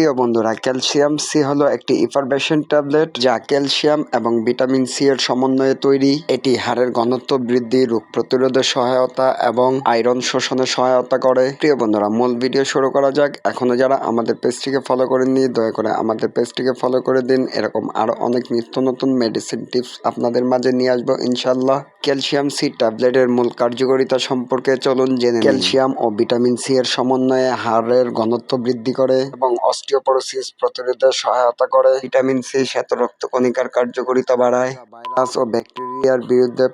প্রিয় বন্ধুরা, calcium C হলো একটি ইফারবেশন ট্যাবলেট যা ক্যালসিয়াম এবং ভিটামিন সি এর সমন্বয়ে তৈরি। এটি হাড়ের ঘনত্ব বৃদ্ধি, রোগ প্রতিরোধে সহায়তা এবং আয়রন শোষণে সহায়তা করে। প্রিয় বন্ধুরা, মূল ভিডিও শুরু করা যাক। এখনও যারা আমাদের পেজটিকে ফলো করেননি, দয়া করে আমাদের পেজটিকে ফলো করে দিন। এরকম আরও অনেক নিত্য নতুন মেডিসিন টিপস আপনাদের মাঝে নিয়ে আসব ইনশাল্লাহ ক্যালসিয়াম সি ট্যাবলেটের মূল কার্যকারিতা সম্পর্কে চলুন জেনে ক্যালসিয়াম ও ভিটামিন সি এর সমন্বয়ে হাড়ের ঘনত্ব বৃদ্ধি করে এবং অস্টিওপরোসিস প্রতিরোধে সহায়তা করে। ভিটামিন সি শ্বেত রক্ত কণিকার কার্যকারিতা বাড়ায়। ভাইরাস ও ব্যাকটেরিয়ার বিরুদ্ধে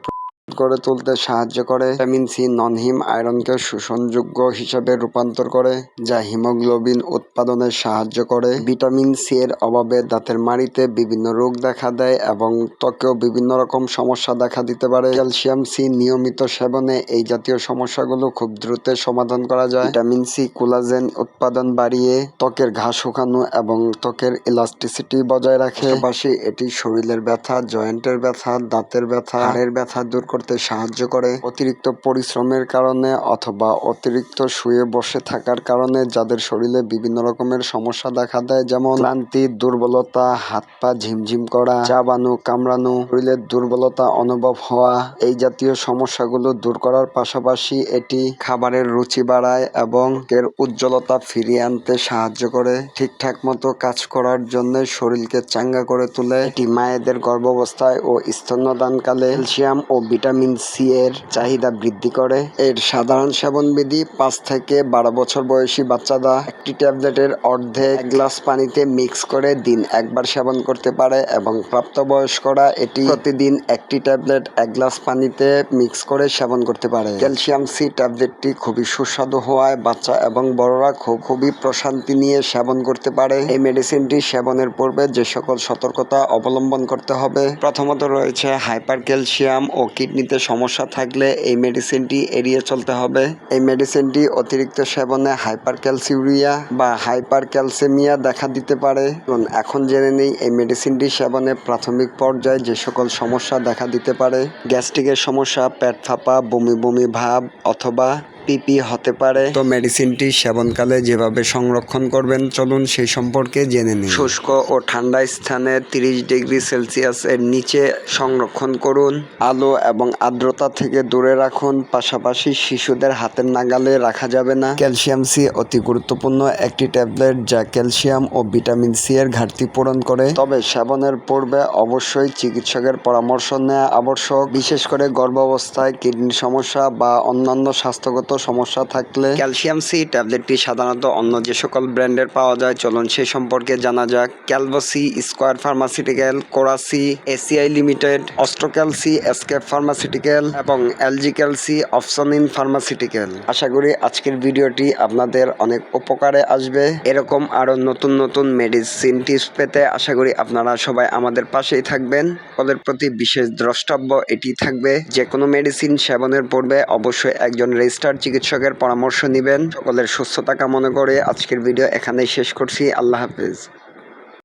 গড়ে তুলতে সাহায্য করে। ভিটামিন সি নন হিম আয়রনকে শোষণযোগ্য হিসেবে রূপান্তর করে, যা হিমোগ্লোবিন উৎপাদনে সাহায্য করে। ভিটামিন সি এর অভাবে দাঁতের মাড়িতে বিভিন্ন রোগ দেখা দেয় এবং ত্বকেও বিভিন্ন রকম সমস্যা দেখা দিতে পারে। ক্যালসিয়াম সি নিয়মিত সেবনে এই জাতীয় সমস্যাগুলো খুব দ্রুত সমাধান করা যায়। ভিটামিন সি কোলাজেন উৎপাদন বাড়িয়ে ত্বকের ঘা শুকানো এবং ত্বকের ইলাস্টিসিটি বজায় রাখে। পাশাপাশি এটি শরীরের ব্যথা, জয়েন্টের ব্যথা, দাঁতের ব্যথা, হাড়ের ব্যথা দূর করতে সাহায্য করে। অতিরিক্ত পরিশ্রমের কারণে অথবা অতিরিক্ত শুয়ে বসে থাকার কারণে যাদের শরীরে বিভিন্ন রকমের সমস্যা দেখা দেয়, যেমন ক্লান্তি, দুর্বলতা হাত পা ঝিমঝিম করা, চাবানো, কামড়ানো, শরীরের দুর্বলতা অনুভব হওয়া, এই জাতীয় সমস্যাগুলো দূর করার পাশাপাশি এটি খাবারের রুচি বাড়ায় এবং এর উজ্জ্বলতা ফিরিয়ে আনতে সাহায্য করে। ঠিকঠাক মতো কাজ করার জন্য শরীরকে চাঙ্গা করে তুলে। এটি মায়েদের গর্ভাবস্থায় ও স্তন্যদানকালে ক্যালসিয়াম ও ভিটামিন সি এর চাহিদা বৃদ্ধি করে। এর সাধারণ সেবন বিধি পাঁচ থেকে বারো বছর বয়সী বাচ্চারা একটি ট্যাবলেটের অর্ধেক গ্লাস পানিতে মিক্স করে দিন একবার সেবন করতে পারে এবং প্রাপ্তবয়স্করা এটি প্রতিদিন একটি ট্যাবলেট এক গ্লাস পানিতে মিক্স করে সেবন করতে পারে। ক্যালসিয়াম সি ট্যাবলেটটি খুবই সুস্বাদু হওয়ায় বাচ্চা এবং বড়রা খুব খুবই প্রশান্তি নিয়ে সেবন করতে পারে। এই মেডিসিনটি সেবনের পূর্বে যে সকল সতর্কতা অবলম্বন করতে হবে। প্রথমত রয়েছে হাইপার ক্যালসিয়াম ও কিডনিতে সমস্যা থাকলে এই মেডিসিনটি এড়িয়ে চলতে হবে। এই মেডিসিনটি অতিরিক্ত সেবনে হাইপার ক্যালসিউরিয়া বা হাইপার ক্যালসেমিয়া দেখা দিতে পারে। এবং এখন জেনে নেই এই মেডিসিনটি সেবনে প্রাথমিক পর্যায়ে যে সকল সমস্যা দেখা দিতে পারে। গ্যাস্ট্রিকের সমস্যা, পেট ফাঁপা, বমি বমি ভাব অথবা পিপি হতে পারে। তো মেডিসিনটি সেবনকালে যেভাবে সংরক্ষণ করবেন চলুন সেই সম্পর্কে জেনে নিন শুষ্ক ও ঠান্ডা স্থানে তিরিশ ডিগ্রি সেলসিয়াস এর নিচে সংরক্ষণ করুন। আলো এবং আর্দ্রতা থেকে দূরে রাখুন। পাশাপাশি শিশুদের হাতের নাগালে রাখা যাবে না। ক্যালসিয়াম সি অতি গুরুত্বপূর্ণ একটি ট্যাবলেট যা ক্যালসিয়াম ও ভিটামিন সি এর ঘাটতি পূরণ করে। তবে সেবনের পূর্বে অবশ্যই চিকিৎসকের পরামর্শ নেওয়া আবশ্যক। বিশেষ করে গর্ভাবস্থায় কিডনির সমস্যা বা অন্যান্য স্বাস্থ্যগত সমস্যা থাকলে ক্যালসিয়াম সি ট্যাবলেটটি সাধারণত অন্য যে সকল ব্র্যান্ডের পাওয়া যায়, চলুন সেই সম্পর্কে জানা যাক। ক্যালভোসি স্কোয়ার ফার্মাসিউটিক্যাল কোরাসি এসিআই লিমিটেড অস্ট্রোক্যালসি এসকেপ ফার্মাসিউটিক্যাল এবং এলজি ক্যালসি অপশনিন ফার্মাসিউটিক্যাল। আশা করি আজকের ভিডিওটি আপনাদের অনেক উপকারে আসবে। এরকম আরও নতুন নতুন মেডিসিন টিপস পেতে আশা করি আপনারা সবাই আমাদের পাশেই থাকবেন। ওদের প্রতি বিশেষ দ্রষ্টব্য এটি থাকবে। যে কোনো মেডিসিন সেবনের পূর্বে অবশ্যই একজন রেজিস্টার্ড চিকিৎসকের পরামর্শ নেবেন। সকলের সুস্থতা কামনা করে আজকের ভিডিও এখানেই শেষ করছি। আল্লাহ হাফিজ।